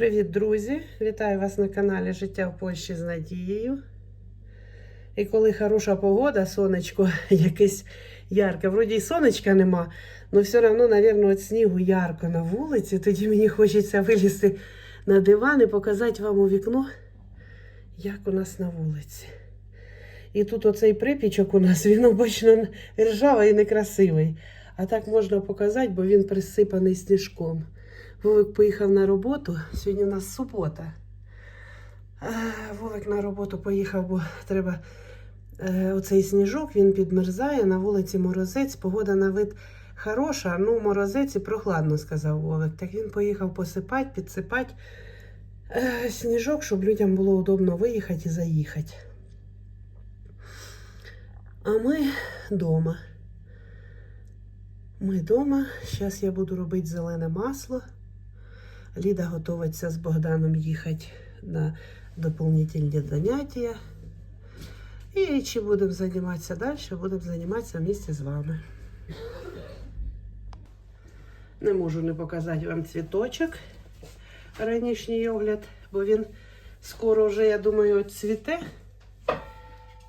Привіт, друзі! Вітаю вас на каналі Життя в Польщі з Надією. І коли хороша погода, сонечко якесь ярке. Вроді й сонечка нема, але все одно, мабуть, від снігу ярко на вулиці. Тоді мені хочеться вилізти на диван і показати вам у вікно, як у нас на вулиці. І тут оцей припічок у нас, він обично ржавий і некрасивий. А так можна показати, бо він присипаний сніжком. Вовик поїхав на роботу. Сьогодні у нас субота. Вовик на роботу поїхав, бо треба е, оцей сніжок, він підмерзає, на вулиці морозець, погода на вид хороша, ну морозець і прохладно, сказав Вовик. Так він поїхав посипати, підсипати е, сніжок, щоб людям було удобно виїхати і заїхати. А ми вдома. Ми вдома. Зараз я буду робити зелене масло. Ліда готується з Богданом їхати на дополнительні заняття. І чи будемо займатися далі, будемо займатися вместе з вами. Не можу не показати вам цвіточок. Ранішній огляд, бо він скоро вже, я думаю, цвіте.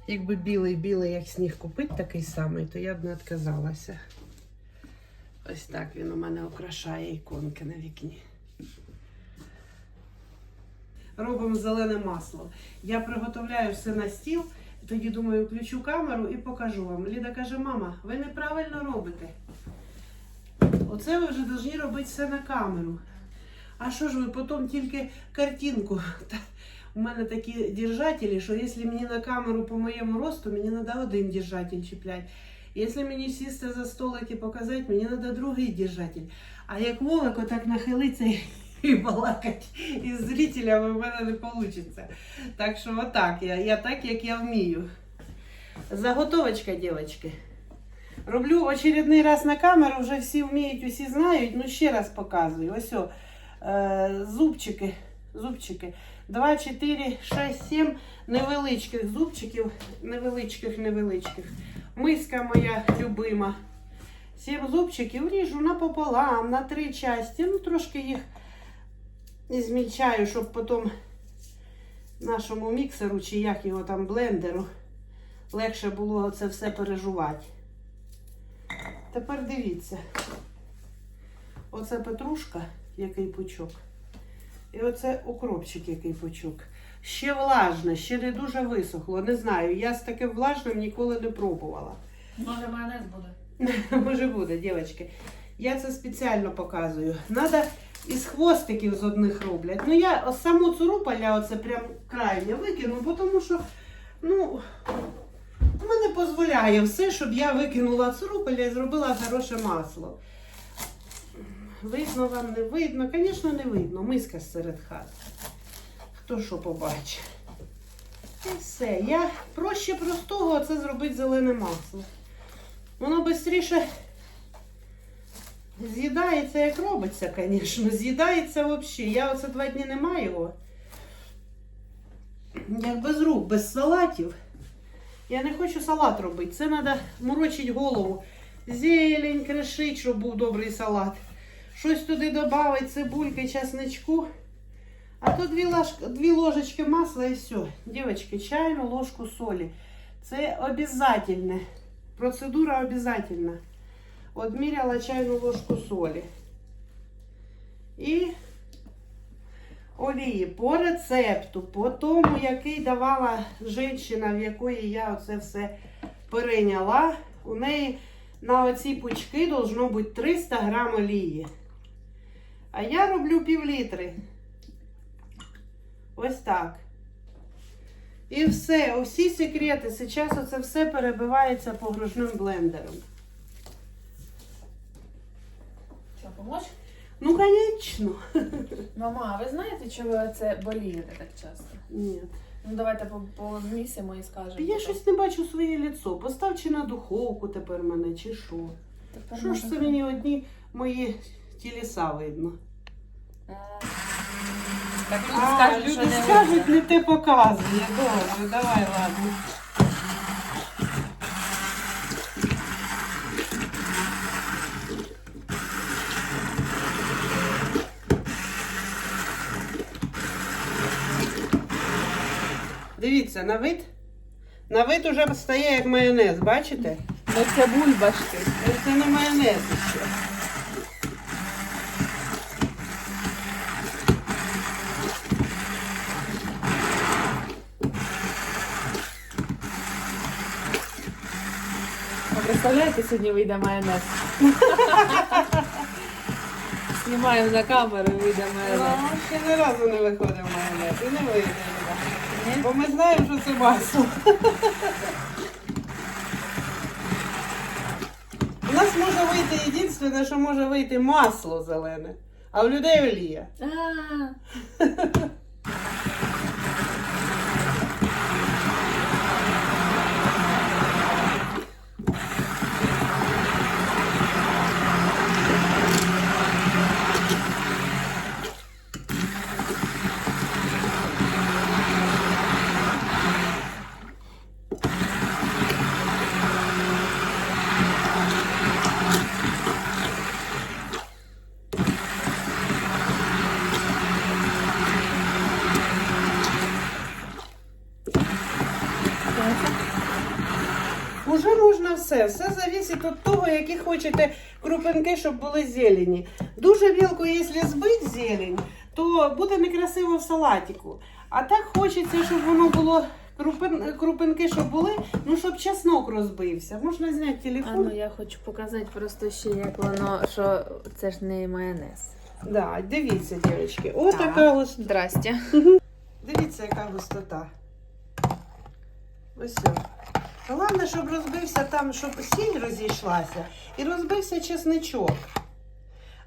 Якби білий-білий, як сніг купити такий самий, то я б не відказалася. Ось так він у мене окрашає іконки на вікні. Робимо зелене масло. Я приготовляю все на стіл, тоді думаю, включу камеру і покажу вам. Ліда каже: мама, ви неправильно робите. Оце ви вже повинні робити все на камеру. А що ж ви потім тільки картинку? У мене такі держателі, що якщо мені на камеру по моєму росту, мені треба один держатель чіпляти. Якщо мені сісти за столик і показати, мені треба другий держатель. А як Вовик отак нахилиться і- балакать із зрителями, в мене не вийде. Так що отак, я, я так, як я вмію. Заготовочка, дівчатки. Роблю очередний раз на камеру, вже всі вміють, усі знають. Ну ще раз показую. Ось о, е, зубчики. Зубчики. 2, 4, 6, 7 невеличких зубчиків, невеличких, невеличких. Миска моя любима. Сім зубчиків ріжу напополам, на три часті. Ну, трошки їх змільчаю, щоб потім нашому міксеру, чи як його там блендеру, легше було це все пережувати. Тепер дивіться. Оце петрушка, який пучок. І оце укропчик, який пучок. Ще влажне, ще не дуже висохло. Не знаю. Я з таким влажним ніколи не пробувала. Може майонез буде? Може буде, дівчатки. Я це спеціально показую. Надо із хвостиків з одних роблять. Ну я саму цурупаля оце прям крайня викину, тому що ну, мене дозволяє все, щоб я викинула цурупаля і зробила хороше масло. Видно вам не видно? Звісно, не видно. Миска серед хат. Хто що побачить. І все. Я проще простого це зробити зелене масло. Воно швидше з'їдається, як робиться, звісно. З'їдається взагалі. Я оце два дні не маю його. Як без рук, без салатів. Я не хочу салат робити. Це треба морочити голову. Зелень кришить, щоб був добрий салат. Щось туди додати, цибульки, часничку. А то дві, ложки, дві ложечки масла і все. Дівчатки, чайну ложку солі. Це обов'язательне. Процедура обязательна. Одміряла чайну ложку солі. І олії по рецепту, по тому, який давала жінка, в якої я оце все перейняла. У неї на оці пучки должно бути 300 грам олії. А я роблю пів літри. Ось так. І все, усі секрети. Зараз оце все перебивається погружним блендером. Що, помочь? Ну, звісно. Мама, а ви знаєте, чого ви це болієте так часто? Ні. Ну давайте по- помісимо і скажемо. Я щось не бачу своє лицо. Постав чи на духовку тепер мене, чи що. Тепер Що ж це мені одні мої тілеса видно? Так люди А, скажуть, люди що не скажуть, не те показує. Добре, давай, ладно. Дивіться, на вид. На вид уже стає як майонез, бачите? Ну це бульбашки. Це не майонез ще. Представляєте, сьогодні вийде майонез. Знімаємо на камеру, вийде майонез. Ну, ще ні разу не виходив майонез і не вийде. Бо ми знаємо, що це масло. У нас може вийти єдине, що може вийти масло зелене, а в людей олія. А, Уже можна все. Все зависить від того, які хочете крупинки, щоб були зелені. Дуже мілко, якщо збити зелень, то буде некрасиво в салатику. А так хочеться, щоб воно було крупин, крупинки, щоб були, ну щоб чеснок розбився. Можна зняти а телефон. ну я хочу показати просто ще, як воно, що це ж не майонез. Да, дивіться, дівчатки. Ось Так. така ось. Здрасте. Дивіться, яка густота. Ось. о. Головне, щоб розбився там, щоб сіль розійшлася і розбився чесничок.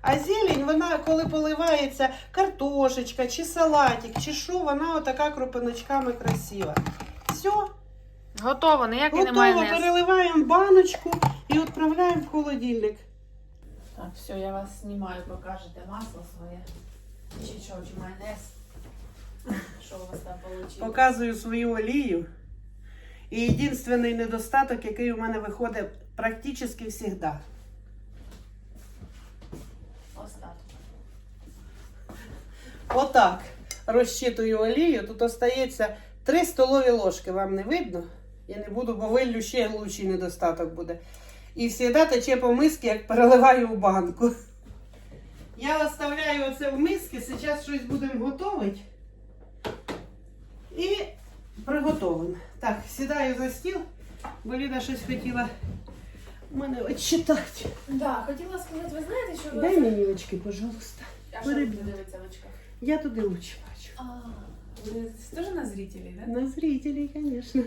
А зелень, вона, коли поливається картошечка чи салатик, чи що, вона отака крупиночками красива. Все, Готово, ніякий не готово, майонез. переливаємо в баночку і відправляємо в холодильник. Так, все, я вас знімаю, покажете масло своє. Чи що, чи майонез. Що у вас там вийшло? Показую свою олію. І єдиний недостаток, який у мене виходить практично завжди. Остаток. Отак розчитую олію. Тут остається 3 столові ложки. Вам не видно? Я не буду, бо виллю ще глуший недостаток буде. І завжди тече по мисці, як переливаю в банку. Я оставляю оце в миски, зараз щось будемо готувати. І. Так, сідаю за стіл, бо Ліда щось хотіла мене відчитати. Да, хотіла сказати, ви знаєте, що ви... Дай мені очки, пожалуйста. А що ви переб'ю. дивитися в очках? Я туди лучше бачу. А, ви теж на зрителі, да? На зрителей, конечно.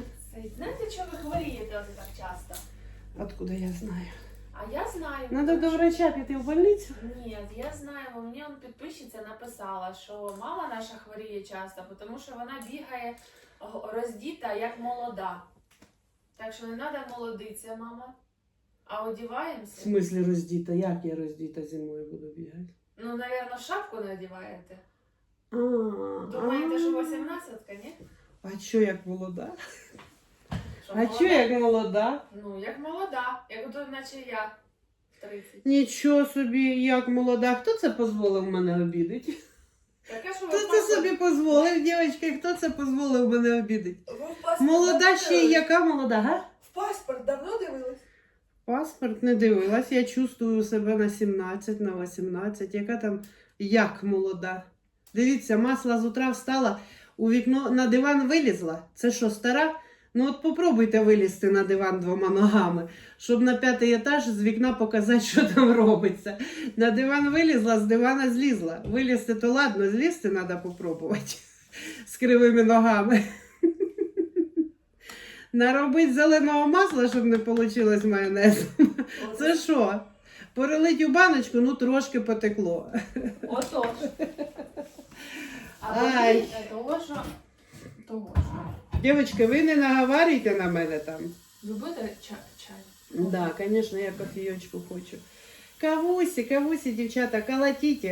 Знаєте, що ви хворієте так часто? Откуда я знаю? А я знаю. Надо до врача піти в больницю. Ні, я знаю, бо мені он підписчиця написала, що мама наша хворіє часто, тому що вона бігає роздіта як молода. Так що не треба молодитися, мама. А одіваємося. В смислі роздіта? Як я роздіта зимою буду бігати? Ну, напевно, шапку не одіваєте. А, Думаєте, що а. 18-ка, ні? А що як молода? Що, А молода? що як молода? Ну, як молода, як ото наче я в 30. Нічого собі, як молода. Хто це дозволив мене обідати? Таке, що Хто це собі дозволив, дівчатки? Хто це дозволив мене обідати? Молода ще й яка молода, га? В паспорт давно дивилась? Паспорт не дивилась, я чувствую себе на 17, на 18. Яка там як молода? Дивіться, масла з утра встала, у вікно на диван вилізла. Це що, стара? Ну от попробуйте вилізти на диван двома ногами, щоб на п'ятий етаж з вікна показати, що там робиться. На диван вилізла, з дивана злізла. Вилізти то ладно, злізти треба попробувати з кривими ногами. Наробить зеленого масла, щоб не вийшло майонезу. Це що? Перелить у баночку, ну трошки потекло. Отож. А Ай. того, що... Того, що... Дівчатки, ви не наговарюйте на мене там. Ви будете чай? чай? Да, звісно, я кофійочку хочу. Кавусі, кавусі, дівчата, колотіть.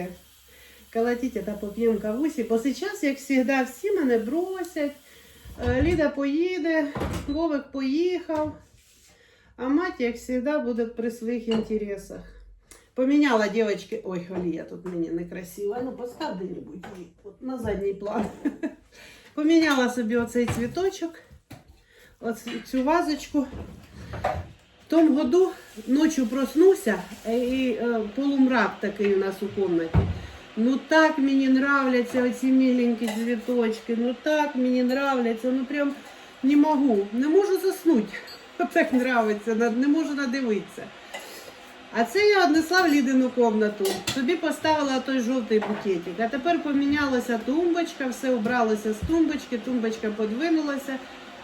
Колотіть та поп'ємо кавусі, бо зараз, як завжди, всі мене бросять. Е, Ліда поїде, Вовик поїхав. А мать, як завжди, буде при своїх інтересах. Поміняла дівчатки. Ой, Олія, тут мені некрасиво. Ну, постав де-небудь на задній план. Поміняла собі оцей цвіточок, цю вазочку. В тому году ночі проснувся е, і е, полумрак такий у нас у кімнаті. Ну так мені нравляться оці міленькі цвіточки, ну так мені нравляться, ну прям не можу, не можу заснути. Так нравиться, не можу надивитися. А це я однесла в Лідину кімнату. Собі поставила той жовтий букетик. А тепер помінялася тумбочка, все убралося з тумбочки, тумбочка подвинулася,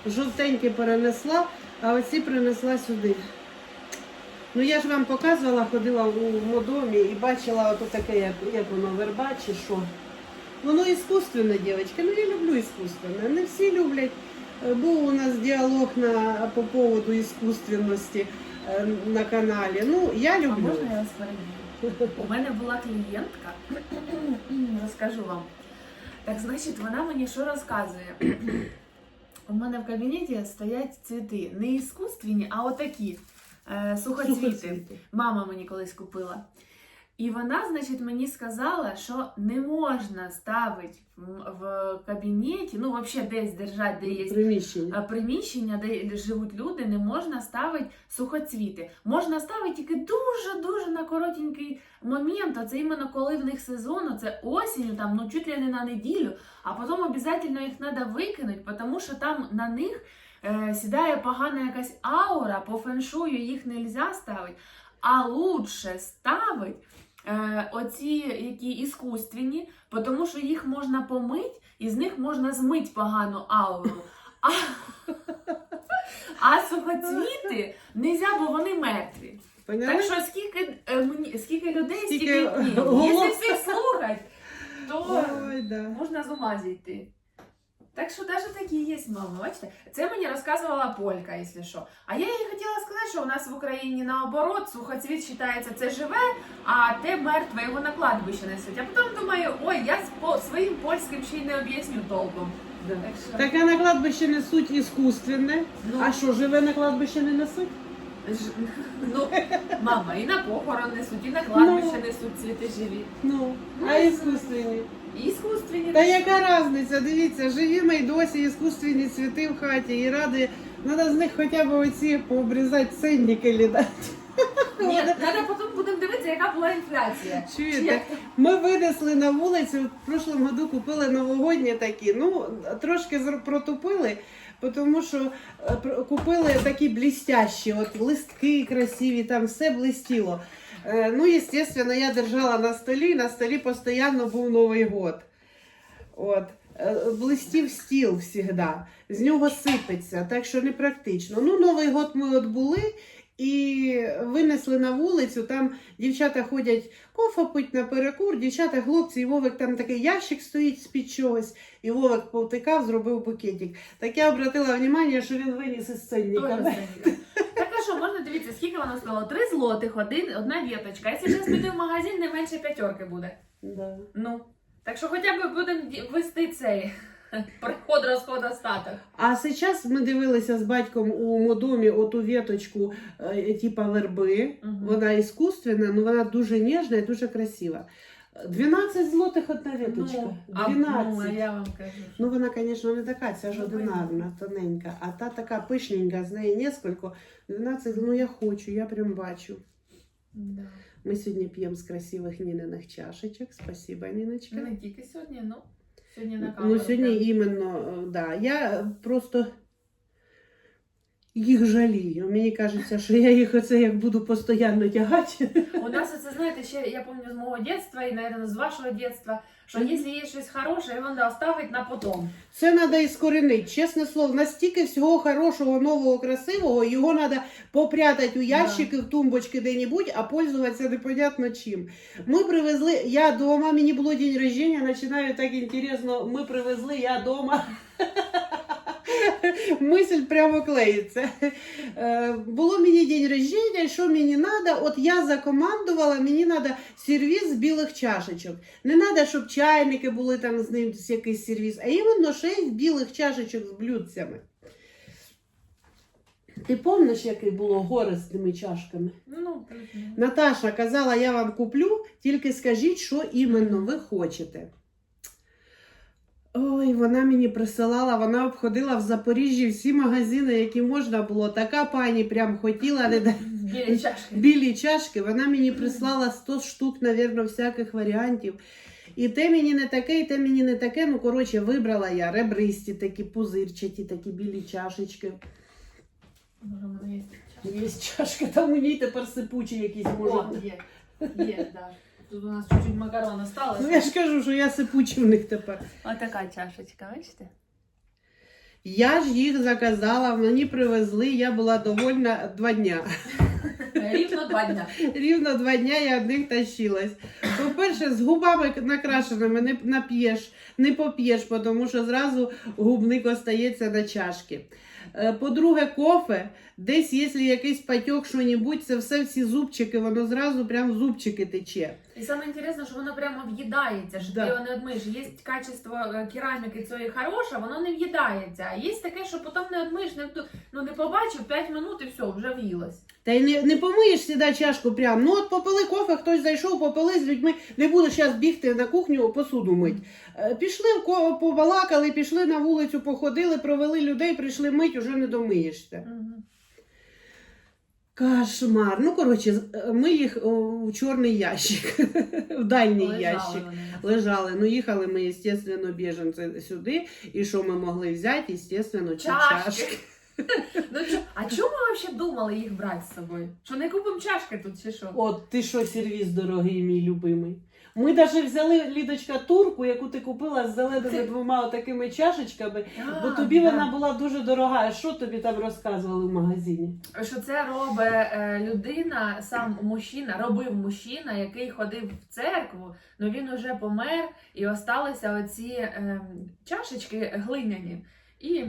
жовтеньке перенесла, а оці принесла сюди. Ну я ж вам показувала, ходила у модомі і бачила ото таке, як, як воно верба чи що. Воно іскусственне, дівчатки. Ну я люблю іскусственне. Не всі люблять. Був у нас діалог на, по поводу іскусственності е, на каналі. Ну, я А люблю. можна я вас переб'ю? У мене була клієнтка, розкажу вам. Так, значить, вона мені що розказує? У мене в кабінеті стоять цвіти. Не іскусственні, а отакі е, сухоцвіти. Сухоцвіти. Мама мені колись купила. І вона, значить, мені сказала, що не можна ставити в, кабінеті, ну, взагалі десь держати, де є Приміщення. приміщення, де живуть люди, не можна ставити сухоцвіти. Можна ставити тільки дуже-дуже на коротенький момент. А це іменно коли в них сезон, це осінню, там ну чуть ли не на неділю, а потім обов'язково їх треба викинути, тому що там на них е, сідає погана якась аура, по феншую їх не можна ставити. А лучше ставить оці які іскусственні, тому що їх можна помити і з них можна змити погану ауру. А, а сухоцвіти нельзя, бо вони мертві. Поняли? Так що скільки, е, мені, скільки людей, Скільки стільки голов. Якщо всіх слухати, то Ой, да. можна з ума зійти. Так що такі є мами, бачите? Це мені розказувала Полька, якщо що. А я їй хотіла сказати, що у нас в Україні наоборот сухоцвіт вважається це живе, а те мертве, його на кладбище несуть. А потім думаю, ой, я своїм польським ще й не об'ясню толком. Да. Так що, Так а на кладбище несуть іскусственне. ну, А що, живе на кладбище не несуть? Ж- ну, мама, і на похорон несуть, і на кладбище Ну. несуть цвіти живі. Ну, а іскусственні? І іскусственні. Та яка різниця? Дивіться, живі ми й досі іскусственні цвіти в хаті і ради. Треба з них хоча б оці пообрізати ценники лідати. Ні, треба потім будемо дивитися, яка була інфляція. Чи Чуєте? як? Ми винесли на вулицю, в прошлому году купили новогодні такі. Ну, трошки зр- протупили, тому що е, купили такі блістящі, от листки красиві, там все блистіло. Е, Ну, естественно, я держала на столі, на столі постійно був Новий год. От. Е, Блистів стіл завжди, з нього сипеться, так що непрактично. Ну, Новий год ми от були і винесли на вулицю, там дівчата ходять кофе пить на перекур, дівчата, хлопці, і Вовик там такий ящик стоїть з-під чогось, і Вовик повтикав, зробив букетик. Так я обратила увагу, що він виніс із ценника. Так а що, можна дивитися, скільки воно стоїло? Три злотих, один, одна віточка. Якщо зараз піду в магазин, не менше п'ятерки буде. Да. Ну. Так що хоча б будемо вести цей приход, розход, остаток. А зараз ми дивилися з батьком у модомі оту веточку, е, типа верби. Мгм. Вона іскусственна, але вона дуже ніжна і дуже красива. 12 злотих одна веточка. Ну, а, 12. ну, а я вам кажу. що- Ну, вона, звісно, не така, ця ж Ну, одинарна, тоненька, а та така пишненька, з неї несколько. 12, ну я хочу, я прям бачу. Да. Ми сьогодні п'ємо з красивих Ніниних чашечок. Спасибо, Ніночка. Не тільки сьогодні, ну. Сьогодні на Ну, сьогодні сьогодні іменно, е, да. Я просто їх жалію. Мені кажеться, що я їх оце як буду постійно тягати. У нас це, знаєте, ще я пам'ятаю з мого дитинства і, мабуть, з вашого дитинства, що якщо є щось хороше, його треба оставити на потом. Це треба іскоренити. Чесне слово, настільки всього хорошого, нового, красивого, його треба попрятати у ящики, в тумбочки де-небудь, а пользуватися непонятно чим. Ми привезли, я дома, мені було день рождения, починаю так інтересно, ми привезли, я дома. Мисль прямо клеїться. Е, Було мені день рождения, що мені треба? От я закомандувала, мені треба сервіс з білих чашечок. Не треба, щоб чайники були там з ним якийсь сервіс, а іменно шість білих чашечок з блюдцями. Ти пам'ятаєш, яке було горе з тими чашками? Ну. Наташа казала, я вам куплю, тільки скажіть, що іменно ви хочете. Ой, вона мені присилала, вона обходила в Запоріжжі всі магазини, які можна було. Така пані прям хотіла не да- Білі чашки. білі чашки. Вона мені прислала 100 штук, навірно, всяких варіантів. І те мені не таке, і те мені не таке. Ну, коротше, вибрала я ребристі, такі пузирчаті, такі білі чашечки. Є чашки? Там у ній тепер сипучі якісь може. О, є. Є, да. Тут у нас чуть-чуть макарон осталось. Ну я ж кажу, що я сипучі в них тепер. Отака чашечка, бачите? Я ж їх заказала, мені привезли, я була довольна два дня. Рівно два дня. Рівно два дня я од них тащилась. По-перше, з губами накрашеними не нап'єш, не поп'єш, тому що зразу губник остається на чашки. Е, По-друге, кофе, десь, якщо якийсь патьок, що-небудь, це все всі зубчики, воно зразу прям зубчики тече. І саме інтересне, що воно прямо в'їдається, що Да. ти його не одмиєш. Є качество е, кераміки цієї хороше, воно не в'їдається. А є таке, що потім не одмиєш, не вду- ну не побачив 5 минут і все, вже в'їлось. Та й не, не помиєш сюди чашку прям. Ну от попили кофе, хтось зайшов, попили з людьми. Не буду зараз бігти на кухню посуду мить. Е, Пішли побалакали, пішли на вулицю, походили, провели людей, прийшли мить, уже не домиєшся. Кошмар. Ну, коротше, е, ми їх у в чорний ящик, в дальній Лежали ящик. вони Лежали. Ну, їхали ми, звісно, біженці сюди. І що ми могли взяти? Звісно, Чашки. чашки. Ну а чому ми взагалі думали їх брати з собою? Що не купимо чашки тут чи що? От ти що, сервіс дорогий, мій любимий. Ми навіть взяли Лідочка турку, яку ти купила з зеленими двома такими чашечками, бо тобі да. вона була дуже дорога. Що тобі там розказували в магазині? Що це робить е, людина, сам мужчина, робив мужчина, який ходив в церкву, але він уже помер, і осталися оці е, чашечки глиняні і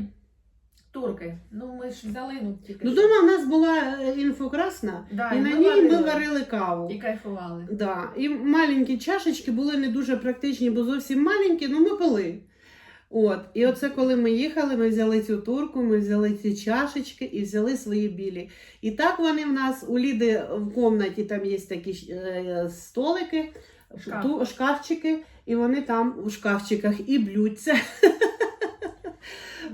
турки. Ну ми ж взяли ну тільки. Ну, дома в нас була е, інфокрасна, Да, і і на ми ній ми варили. варили каву. і кайфували. Да. І маленькі чашечки були не дуже практичні, бо зовсім маленькі, ну ми пили. От. І оце коли ми їхали, ми взяли цю турку, ми взяли ці чашечки і взяли свої білі. І так вони в нас у Ліди в кімнаті там є такі е, столики, Шкаф. ту, шкафчики, і вони там у шкафчиках і блються.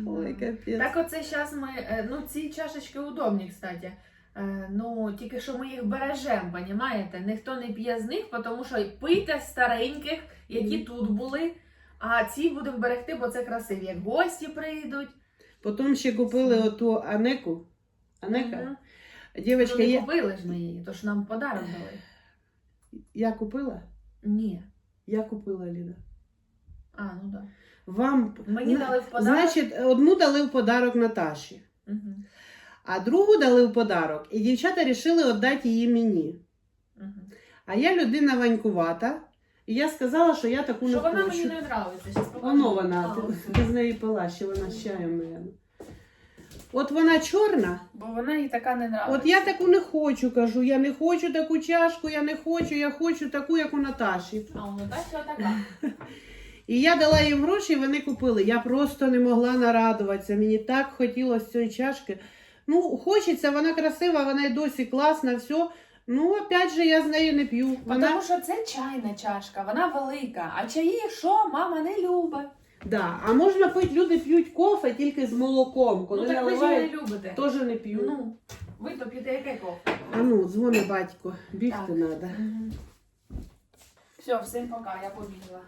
Ой, капець. Так, оце зараз ми. е, Ну, ці чашечки удобні, кстати. Е, Ну, тільки що ми їх бережемо, понімаєте? Ніхто не п'є з них, тому що пийте стареньких, які тут були. А ці будемо берегти, бо це красиві. Як гості прийдуть. Потім ще купили оту Анеку. Анека. Мгм. Дівчатка, ну, не я... купили ж ми її, то ж нам подарок дали. я купила? Ні. Я купила, Ліда. А, ну так. Да. Вам Мені дали в подарок. Значить, одну дали в подарок Наташі, Мгм. а другу дали в подарок. І дівчата вирішили віддати її мені. Мгм. А я людина ванькувата, і я сказала, що я таку Що не вона хочу. мені не покажу. Воно вона, ти, ти з неї пила, ще вона з чаєм, мабуть. От вона чорна, Бо вона їй така не нравиться. от я таку не хочу, кажу. Я не хочу таку чашку, я не хочу, я хочу таку, як у Наташі. А у Наташі отака. І я дала їм гроші, і вони купили. Я просто не могла нарадуватися. Мені так хотілося цієї чашки. Ну, хочеться, вона красива, вона й досі класна, все. Ну, опять же, я з нею не п'ю. Вона... Тому що це чайна чашка, вона велика. А чаї що мама не любить. Да. А можна пити, люди п'ють кофе тільки з молоком. Коли ну так ви ж не любите. теж не п'ю. Ну, ви то п'єте яке кофе. А ну, дзвони батько, бігти треба. Все, всім пока, я побігла.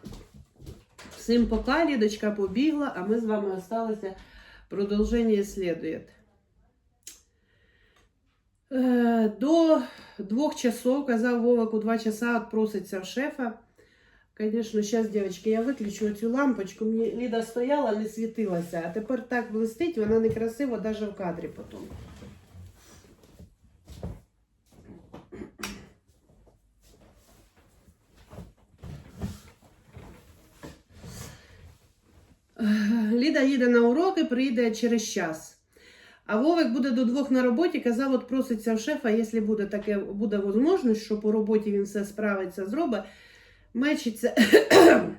Всім пока, Лідочка побігла, а ми з вами осталися. Продовження слідує. Е, До двох часов, казав Вовик, у два часа отпроситься в шефа. Звісно, зараз, дівчатки, я виключу цю лампочку. Мені Ліда стояла, не світилася, а тепер так блистить, вона некрасива навіть в кадрі потім. Ліда їде на уроки, приїде через час. А Вовик буде до двох на роботі, казав, от проситься в шефа, якщо буде таке, буде можливість, що по роботі він все справиться, зробить, мечиться,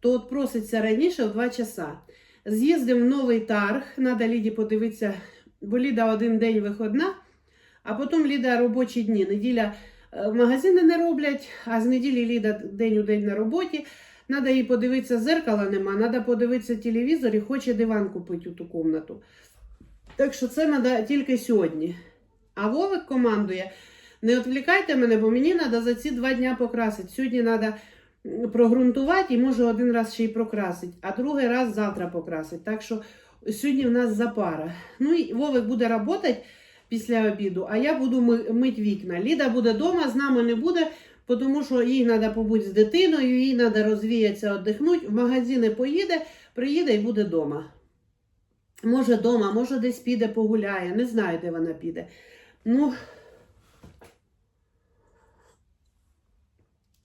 то от проситься раніше в 2 часа. З'їздив в новий тарг, треба Ліді подивитися, бо Ліда один день виходна, а потім Ліда робочі дні. Неділя е, магазини не роблять, а з неділі Ліда день у день на роботі. Надо їй подивитися, зеркала нема, треба подивитися телевізор і хоче диван купити у ту кімнату. Так що це треба тільки сьогодні. А Вовик командує: не відвлікайте мене, бо мені треба за ці два дня покрасити. Сьогодні треба прогрунтувати і може один раз ще й прокрасити, а другий раз завтра покрасити. Так що сьогодні в нас запара. Ну і Вовик буде працювати після обіду, а я буду мити вікна. Ліда буде вдома, з нами не буде, тому що їй треба побути з дитиною, їй треба розвіятися, віддихнути, в магазини поїде, приїде і буде вдома. Може вдома, може десь піде погуляє, не знаю, де вона піде. Ну,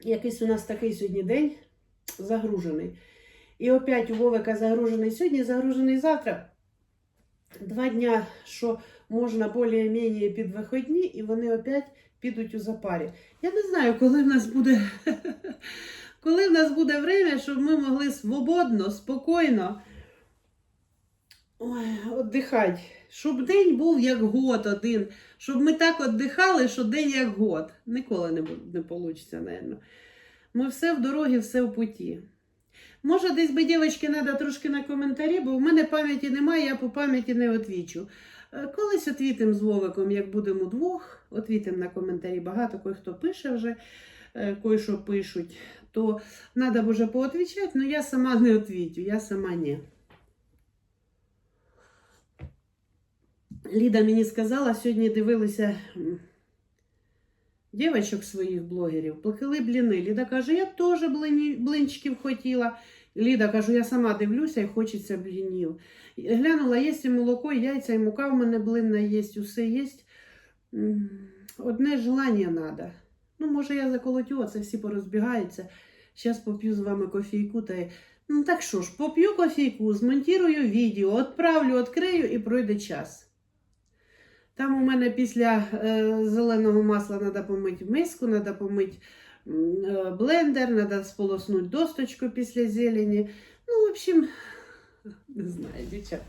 якийсь у нас такий сьогодні день загружений. І опять у Вовика загружений сьогодні, загружений завтра. Два дня, що можна більш-менш під вихідні, і вони опять підуть у запарі. Я не знаю, коли в нас буде, коли в нас буде время, щоб ми могли свободно, спокійно віддихати. Щоб день був як год один. Щоб ми так віддихали, що день як год. Ніколи не, не вийде, мабуть. Ми все в дорогі, все в путі. Може, десь би дівчатки треба трошки на коментарі, бо в мене пам'яті немає, я по пам'яті не відвічу. Е, Колись відвітимо з Вовиком, як будемо удвох, відвітимо на коментарі. Багато кой хто пише вже, е, кой що пишуть, то треба вже поотвічати, але я сама не відвітю, я сама не. Ліда мені сказала, сьогодні дивилися дівчаток своїх блогерів, пекли бліни. Ліда каже, я теж блинчиків хотіла. Ліда кажу, я сама дивлюся і хочеться блінів. Глянула, є і молоко, і яйця, і мука в мене блинна є, усе є. Одне желання треба. Ну, може, я заколотю, а це всі порозбігаються. Зараз поп'ю з вами кофійку та Ну так що ж, поп'ю кофійку, змонтірую відео, відправлю, відкрию і пройде час. Там у мене після е, зеленого масла треба помити миску, треба помити е, блендер, треба сполоснути досточку після зелені. Ну, в общем, не знаю, дівчат.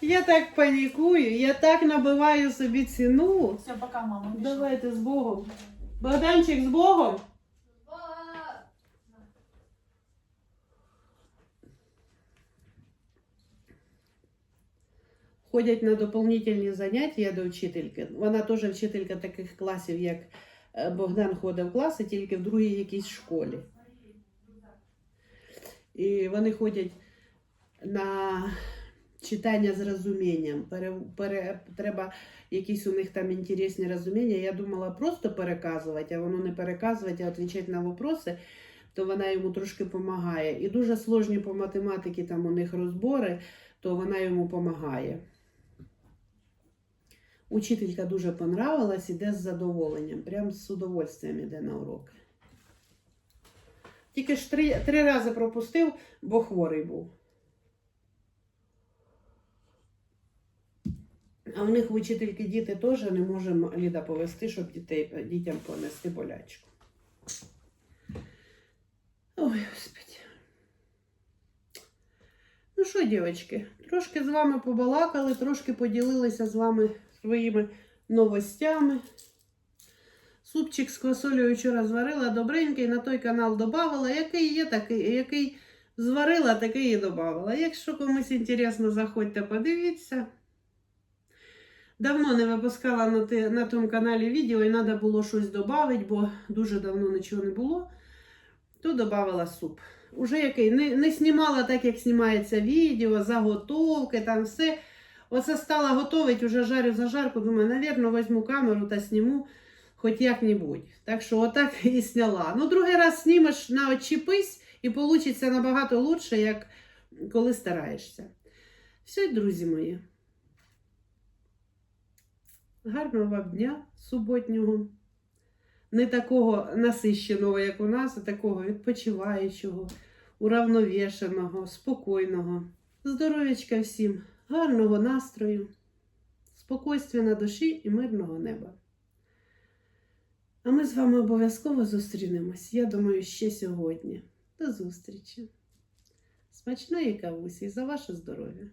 Я так панікую, я так набиваю собі ціну. Все, пока, мама. пішла. Давайте з Богом. Богданчик, з Богом. ходять на доповнительні заняття до вчительки. Вона теж вчителька таких класів, як е, Богдан ходив в класи, тільки в другій якійсь школі. І вони ходять на читання з розумінням. Пере, пере, треба якісь у них там інтересні розуміння. Я думала просто переказувати, а воно не переказувати, а відповідати на вопроси, то вона йому трошки допомагає. І дуже сложні по математиці там у них розбори, то вона йому допомагає. Учителька дуже понравилась, іде з задоволенням, прям з удовольствием іде на уроки. Тільки ж три, три рази пропустив, бо хворий був. А в них в учительки діти теж не можемо Ліда повести, щоб дітей, дітям понести болячку. Ой, Господи. Ну що, дівчатки, трошки з вами побалакали, трошки поділилися з вами своїми новостями. Супчик з квасолею вчора зварила добренький, на той канал додавала. Який є, такий, який зварила, такий і додавала. Якщо комусь інтересно, заходьте, подивіться. Давно не випускала на, те, на тому каналі відео і треба було щось додати, бо дуже давно нічого не було. То додавала суп. Уже який не, не знімала так, як знімається відео, заготовки, там все. Оце стала готувати, уже жарю зажарку. Думаю, навірно, візьму камеру та зніму хоч як-небудь. Так що отак і зняла. Ну, другий раз знімеш на очіпись і вийде набагато лучше, як коли стараєшся. Все, друзі мої. Гарного вам дня суботнього. Не такого насищеного, як у нас, а такого відпочиваючого, уравновішеного, спокійного. Здоров'ячка всім, гарного настрою, спокійствия на душі і мирного неба. А ми з вами обов'язково зустрінемось. Я думаю, ще сьогодні. До зустрічі. Смачної кавусі за ваше здоров'я!